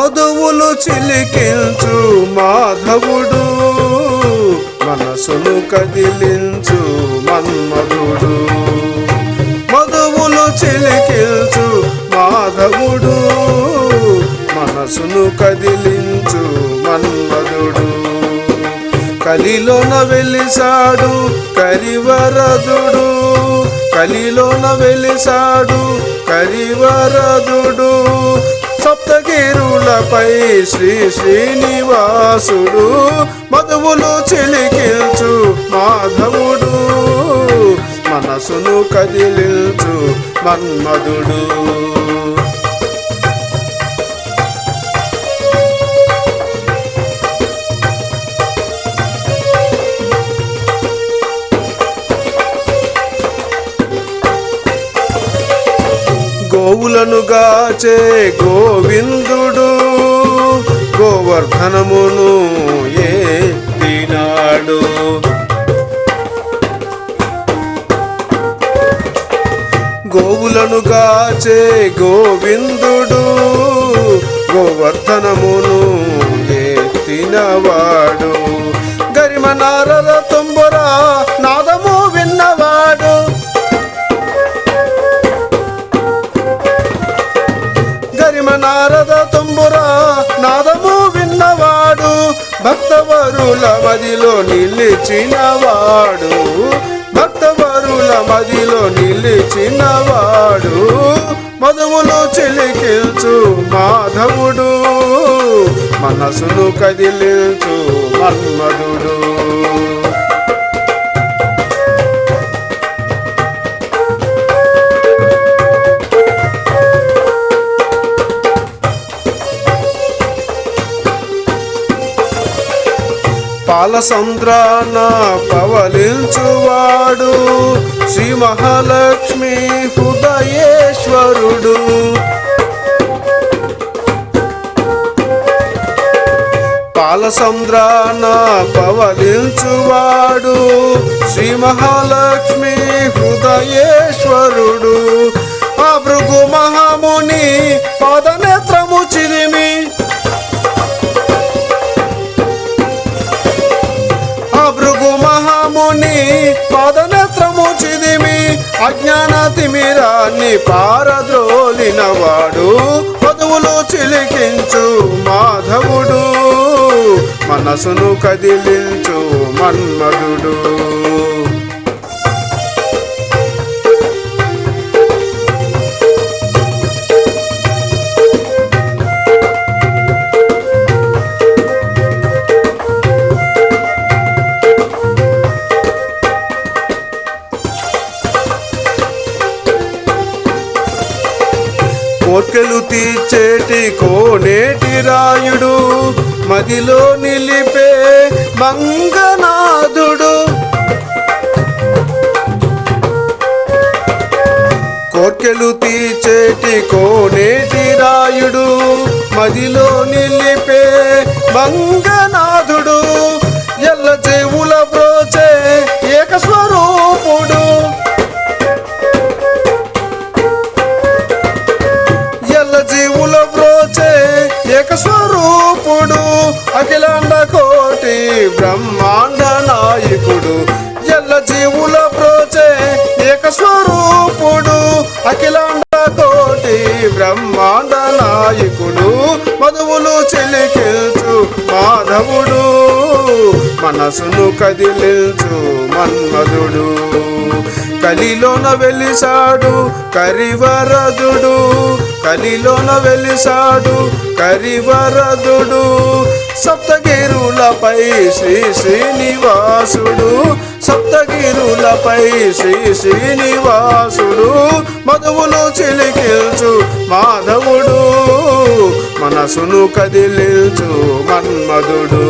మధువులు చిలికించు మాధవుడు మనసును కదిలించు మన్మధుడు. మధువులు చిలికించు మాధవుడు మనసును కదిలించు మన్మధుడు. కలిలోన వెలిసాడు కరివరదుడు కలిలోన వెలిసాడు కరివరదుడు. సప్తగిరులపై శ్రీ శ్రీనివాసుడు మధువులు చిలికిల్చు మాధవుడు. మనసును కదిలించు మన్మధుడు. గోవులను గాచే గోవిందుడు గోవర్ధనమును ఏ తినాడు. గోవులను గాచే గోవిందుడు గోవర్ధనమును ఎత్తినవాడు గరిమనారలతో నారద తుంబుర నాదము విన్నవాడు భక్తవరుల మదిలో నిలిచినవాడు భక్తవరుల మదిలో నిలిచినవాడు మధువులు చిలికిల్చు మాధవుడు మనసును కదిలించు మన్మధుడు. పాలసంద్రాన పవలించువాడు శ్రీ మహాలక్ష్మి హృదయేశ్వరుడు. పాలసంద్రాన పవలించువాడు శ్రీ మహాలక్ష్మి హృదయేశ్వరుడు. పాదనేత్రము చిదిమి అజ్ఞాన తిమిరాన్ని పారద్రోలినవాడు. పదువులు చిలికించు మాధవుడు మనసును కదిలించు మన్మధుడు. కోర్కెలు తీర్చేటి కోనేటి రాయుడు మదిలో నిలిపే మంగనాథుడు. కోర్కెలు తీర్చేటి కోనేటి రాయుడు మదిలో నిలిపే మంగనాథుడు. ఎల్ల చెవుల ఏకస్వరూపుడు అఖిలాండ కోటి బ్రహ్మాండ నాయకుడు. ఎల్ల జీవుల బ్రోచే ఏకస్వరూపుడు అఖిలాండ కోటి బ్రహ్మాండ నాయకుడు. మధువులు చెలికెల్చు మాధవుడు మనసును కదిలించు మన్మధుడు. కలిలోన వెలిసాడు కరివరదుడు. కలిలోన వెలిసాడు కరివరదుడు. సప్తగిరులపై శ్రీ శ్రీనివాసుడు సప్తగిరులపై శ్రీ శ్రీనివాసుడు. మధువులు చిలికిల్చు మాధవుడు మనసును కదిలిల్చు మన్మధుడు.